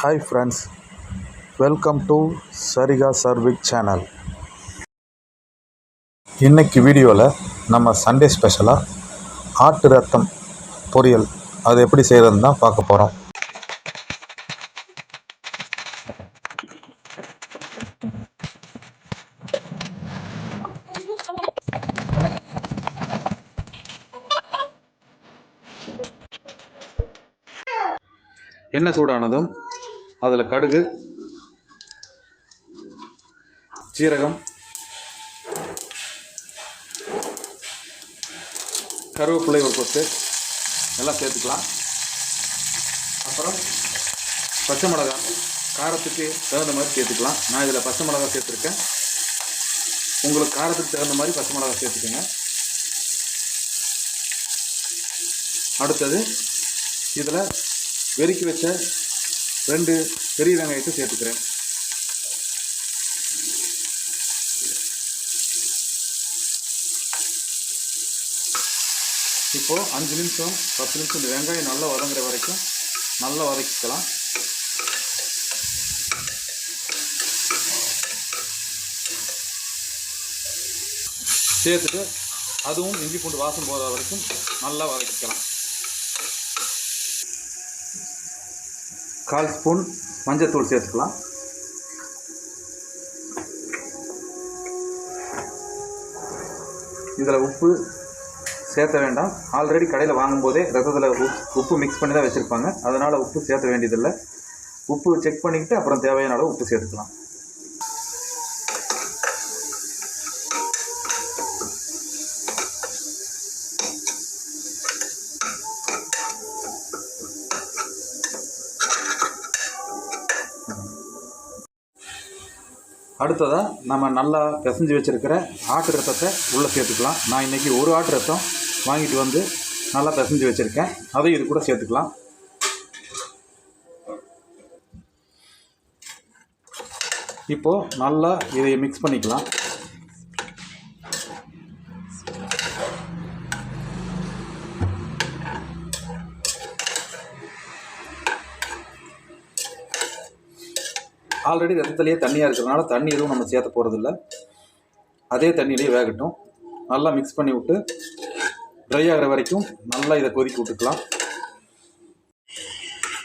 Hi friends welcome to Sarika Sarvik channel இன்னைக்கு வீடியோவில் நம்ம சண்டே ஸ்பெஷலாக ஆட்டு ரத்தம் பொரியல் அது எப்படி செய்கிறதுன்னு தான் பார்க்க போகிறோம் எண்ணெய் சூடானதும்? அதில் கடுகு சீரகம் கருவேப்பிலை ஒரு கொத்து எல்லாம் சேர்த்துக்கலாம். அப்புறம் பச்சை மிளகாய் காரத்துக்கு தகுந்த மாதிரி சேர்த்துக்கலாம். நான் இதில் பச்சை மிளகாய் சேர்த்துருக்கேன். உங்களுக்கு காரத்துக்கு தகுந்த மாதிரி பச்சை மிளகாய் சேர்த்துக்கோங்க. அடுத்தது இதில் வெறுக்கி வச்ச ரெண்டு பெரிய வெங்காயத்தை சேர்த்துக்கிறேன். இப்போது அஞ்சு நிமிஷம் பத்து நிமிஷம் இந்த வெங்காயம் நல்லா வதங்குற வரைக்கும் நல்லா வதக்கிக்கலாம். சேர்த்துட்டு அதுவும் இஞ்சி பூண்டு வாசம் போகிற வரைக்கும் நல்லா வதக்கிக்கலாம். கால் ஸ்பூன் மஞ்சத்தூள் சேர்த்துக்கலாம். இதில் உப்பு சேர்த்த வேண்டாம். ஆல்ரெடி கடையில் வாங்கும்போதே ரசத்தில் உப்பு உப்பு மிக்ஸ் பண்ணி தான் வச்சுருப்பாங்க. அதனால் உப்பு சேர்த்த வேண்டியதில்லை. உப்பு செக் பண்ணிக்கிட்டு அப்புறம் தேவையான அளவு உப்பு சேர்த்துக்கலாம். அடுத்ததாக நம்ம நல்லா பிசைஞ்சு வச்சுருக்கிற ஆட்டு ரத்தத்தை உள்ளே சேர்த்துக்கலாம். நான் இன்றைக்கி ஒரு ஆட்டு ரத்தம் வாங்கிட்டு வந்து நல்லா பிசைஞ்சு வச்சுருக்கேன். அதையும் இது கூட சேர்த்துக்கலாம். இப்போது நல்லா இதை மிக்ஸ் பண்ணிக்கலாம். ஆல்ரெடி ரத்தத்துலேயே தண்ணியாக இருக்கிறதுனால தண்ணி எதுவும் நம்ம சேர்த்த போகிறதில்ல அதே தண்ணியிலேயே வேகட்டும். நல்லா மிக்ஸ் பண்ணி விட்டு ட்ரை ஆகிற வரைக்கும் நல்லா இதை கொதிக்க விட்டுக்கலாம்.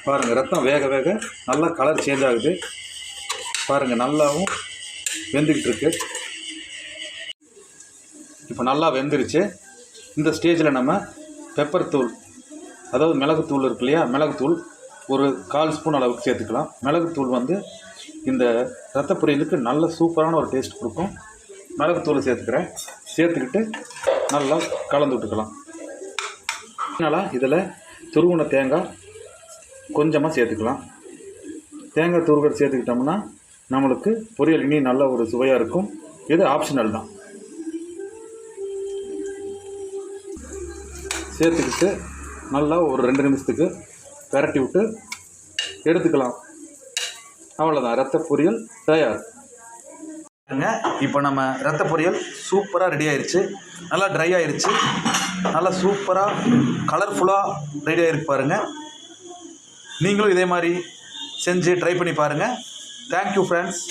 பாருங்கள் ரத்தம் வேக வேக நல்லா கலர் சேஞ்ச் ஆகுது. பாருங்கள் நல்லாவும் வெந்துக்கிட்டு இருக்கு. இப்போ நல்லா வெந்துருச்சு. இந்த ஸ்டேஜில் நம்ம பெப்பர் தூள் அதாவது மிளகுத்தூள் இருக்கு இல்லையா? மிளகுத்தூள் ஒரு கால் ஸ்பூன் அளவுக்கு சேர்த்துக்கலாம். மிளகுத்தூள் வந்து இந்த ரத்த பொரியலுக்கு நல்ல சூப்பரான ஒரு டேஸ்ட் கொடுக்கும். மிளகுத்தூள் சேர்த்துக்கிறேன். சேர்த்துக்கிட்டு நல்லா கலந்து விட்டுக்கலாம். அதனால் இதில் துருவின தேங்காய் கொஞ்சமாக சேர்த்துக்கலாம். தேங்காய் துருவல் சேர்த்துக்கிட்டோம்னா நம்மளுக்கு பொரியல் இனி நல்ல ஒரு சுவையாக இருக்கும். இது ஆப்ஷனல் தான். சேர்த்துக்கிட்டு நல்லா ஒரு ரெண்டு நிமிஷத்துக்கு விரட்டி விட்டு எடுத்துக்கலாம். அவ்வளோதான் ரத்த பொரியல் தயார். இப்போ நம்ம ரத்த பொரியல் சூப்பராக ரெடி ஆயிடுச்சு நல்லா ட்ரை ஆயிடுச்சு நல்லா சூப்பராக கலர்ஃபுல்லாக ரெடி ஆகிருக்கு பாருங்கள் நீங்களும் இதே மாதிரி செஞ்சு ட்ரை பண்ணி பாருங்கள் தேங்க்யூ ஃப்ரெண்ட்ஸ்